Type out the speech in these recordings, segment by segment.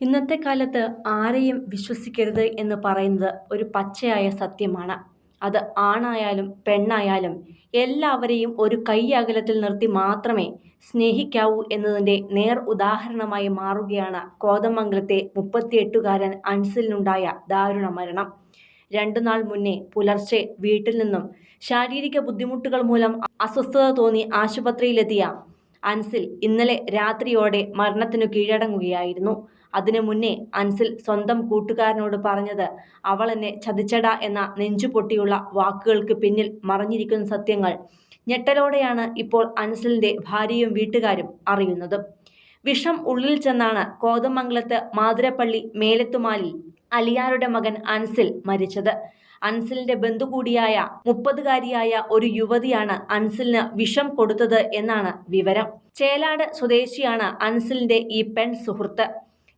ഇന്നത്തെ കാലത്ത് ആരെയും വിശ്വസിക്കരുത് എന്ന് പറയുന്നത് ഒരു പച്ചയായ സത്യമാണ്. അത് ആണായാലും പെണ്ണായാലും എല്ലാവരെയും ഒരു കൈ അകലത്തിൽ നിർത്തി മാത്രമേ സ്നേഹിക്കാവൂ എന്നതിന്റെ നേർ ഉദാഹരണമായി മാറുകയാണ് കോതമംഗലത്തെ മുപ്പത്തിയെട്ടുകാരൻ അൻസിലിനുണ്ടായ ദാരുണ മരണം. രണ്ടു നാൾ മുന്നേ പുലർച്ചെ വീട്ടിൽ നിന്നും ശാരീരിക ബുദ്ധിമുട്ടുകൾ മൂലം അസ്വസ്ഥത തോന്നി ആശുപത്രിയിലെത്തിയ അൻസിൽ ഇന്നലെ രാത്രിയോടെ മരണത്തിനു കീഴടങ്ങുകയായിരുന്നു. അതിനു മുന്നേ അൻസിൽ സ്വന്തം കൂട്ടുകാരനോട് പറഞ്ഞത് അവൾ എന്നെ ചതിച്ചട എന്ന നെഞ്ചുപൊട്ടിയുള്ള വാക്കുകൾക്ക് പിന്നിൽ മറഞ്ഞിരിക്കുന്ന സത്യങ്ങൾ ഞെട്ടലോടെയാണ് ഇപ്പോൾ അൻസിലിന്റെ ഭാര്യയും വീട്ടുകാരും അറിയുന്നത്. വിഷം ഉള്ളിൽ ചെന്നാണ് കോതമംഗലത്ത് മാതിരപ്പള്ളി മേലത്തുമാലിൽ അലിയാരുടെ മകൻ അൻസിൽ മരിച്ചത്. അൻസിലിന്റെ ബന്ധു കൂടിയായ മുപ്പതുകാരിയായ ഒരു യുവതിയാണ് അൻസിലിന് വിഷം കൊടുത്തത് എന്നാണ് വിവരം. ചേലാട് സ്വദേശിയാണ് അൻസിലിന്റെ ഈ പെൺ സുഹൃത്ത്.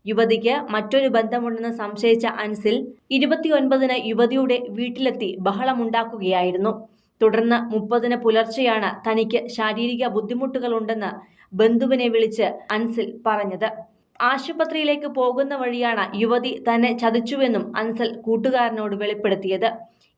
യുവതിക്ക് മറ്റൊരു ബന്ധമുണ്ടെന്ന് സംശയിച്ച അൻസിൽ ഇരുപത്തിയൊൻപതിന് യുവതിയുടെ വീട്ടിലെത്തി ബഹളമുണ്ടാക്കുകയായിരുന്നു. തുടർന്ന് മുപ്പതിന് പുലർച്ചെയാണ് തനിക്ക് ശാരീരിക ബുദ്ധിമുട്ടുകളുണ്ടെന്ന് ബന്ധുവിനെ വിളിച്ച് അൻസിൽ പറഞ്ഞത്. ആശുപത്രിയിലേക്ക് പോകുന്ന വഴിയാണ് യുവതി തന്നെ ചതിച്ചുവെന്നും അൻസൽ കൂട്ടുകാരനോട് വെളിപ്പെടുത്തിയത്.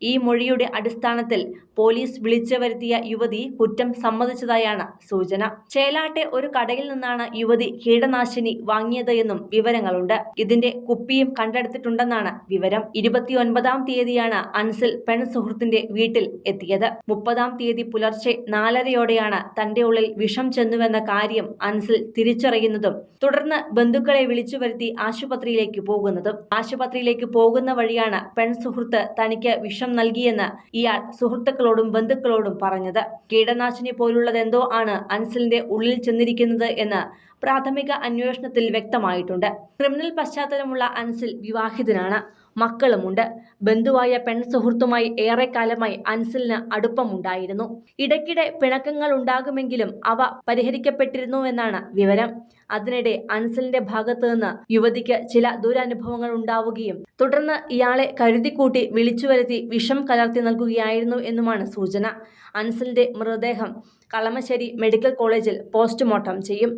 ഈ മൊഴിയുടെ അടിസ്ഥാനത്തിൽ പോലീസ് വിളിച്ചു വരുത്തിയ യുവതി കുറ്റം സമ്മതിച്ചതായാണ് സൂചന. ചേലാട്ടെ ഒരു കടയിൽ നിന്നാണ് യുവതി കീടനാശിനി വാങ്ങിയത് എന്നും വിവരങ്ങളുണ്ട്. ഇതിന്റെ കുപ്പിയും കണ്ടെടുത്തിട്ടുണ്ടെന്നാണ് വിവരം. ഇരുപത്തിയൊൻപതാം തീയതിയാണ് അൻസിൽ പെൺ സുഹൃത്തിന്റെ വീട്ടിൽ എത്തിയത്. മുപ്പതാം തീയതി പുലർച്ചെ നാലരയോടെയാണ് തന്റെ ഉള്ളിൽ വിഷം ചെന്നുവെന്ന കാര്യം അൻസിൽ തിരിച്ചറിയുന്നതും തുടർന്ന് ബന്ധുക്കളെ വിളിച്ചു വരുത്തി ആശുപത്രിയിലേക്ക് പോകുന്നതും. ആശുപത്രിയിലേക്ക് പോകുന്ന വഴിയാണ് പെൺ സുഹൃത്ത് തനിക്ക് വിഷം നൽകിയെന്ന് ഇയാൾ സുഹൃത്തുക്കളോടും ബന്ധുക്കളോടും പറഞ്ഞത്. കീടനാശിനി പോലുള്ളതെന്തോ ആണ് അൻസലിന്റെ ഉള്ളിൽ ചെന്നിരിക്കുന്നത് എന്ന് പ്രാഥമിക അന്വേഷണത്തിൽ വ്യക്തമായിട്ടുണ്ട്. ക്രിമിനൽ പശ്ചാത്തലമുള്ള അൻസിൽ വിവാഹിതനാണ്. മക്കളുമുണ്ട്. ബന്ധുവായ പെൺ സുഹൃത്തുമായി ഏറെക്കാലമായി അൻസിലിന് അടുപ്പമുണ്ടായിരുന്നു. ഇടയ്ക്കിടെ പിണക്കങ്ങൾ ഉണ്ടാകുമെങ്കിലും അവ പരിഹരിക്കപ്പെട്ടിരുന്നുവെന്നാണ് വിവരം. അതിനിടെ അൻസലിന്റെ ഭാഗത്തു നിന്ന് യുവതിക്ക് ചില ദുരനുഭവങ്ങൾ ഉണ്ടാവുകയും തുടർന്ന് ഇയാളെ കരുതിക്കൂട്ടി വിളിച്ചു വരുത്തി വിഷം കലർത്തി നൽകുകയായിരുന്നു എന്നുമാണ് സൂചന. അൻസലിന്റെ മൃതദേഹം കളമശ്ശേരി മെഡിക്കൽ കോളേജിൽ പോസ്റ്റ്മോർട്ടം ചെയ്യും.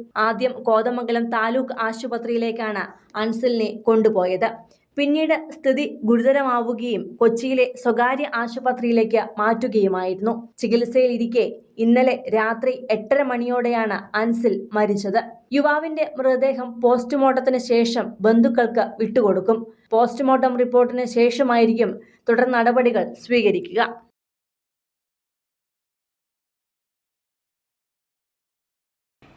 ആദ്യം കോതമംഗലം താലൂക്ക് ആശുപത്രിയിലേക്കാണ് അൻസലിനെ കൊണ്ടുപോയത്. പിന്നീട് സ്ഥിതി ഗുരുതരമാവുകയും കൊച്ചിയിലെ സ്വകാര്യ ആശുപത്രിയിലേക്ക് മാറ്റുകയുമായിരുന്നു. ചികിത്സയിലിരിക്കെ ഇന്നലെ രാത്രി എട്ടര മണിയോടെയാണ് അൻസിൽ മരിച്ചത്. യുവാവിന്റെ മൃതദേഹം പോസ്റ്റ്മോർട്ടത്തിന് ശേഷം ബന്ധുക്കൾക്ക് വിട്ടുകൊടുക്കും. പോസ്റ്റ്മോർട്ടം റിപ്പോർട്ടിന് ശേഷമായിരിക്കും തുടർ നടപടികൾ സ്വീകരിക്കുക.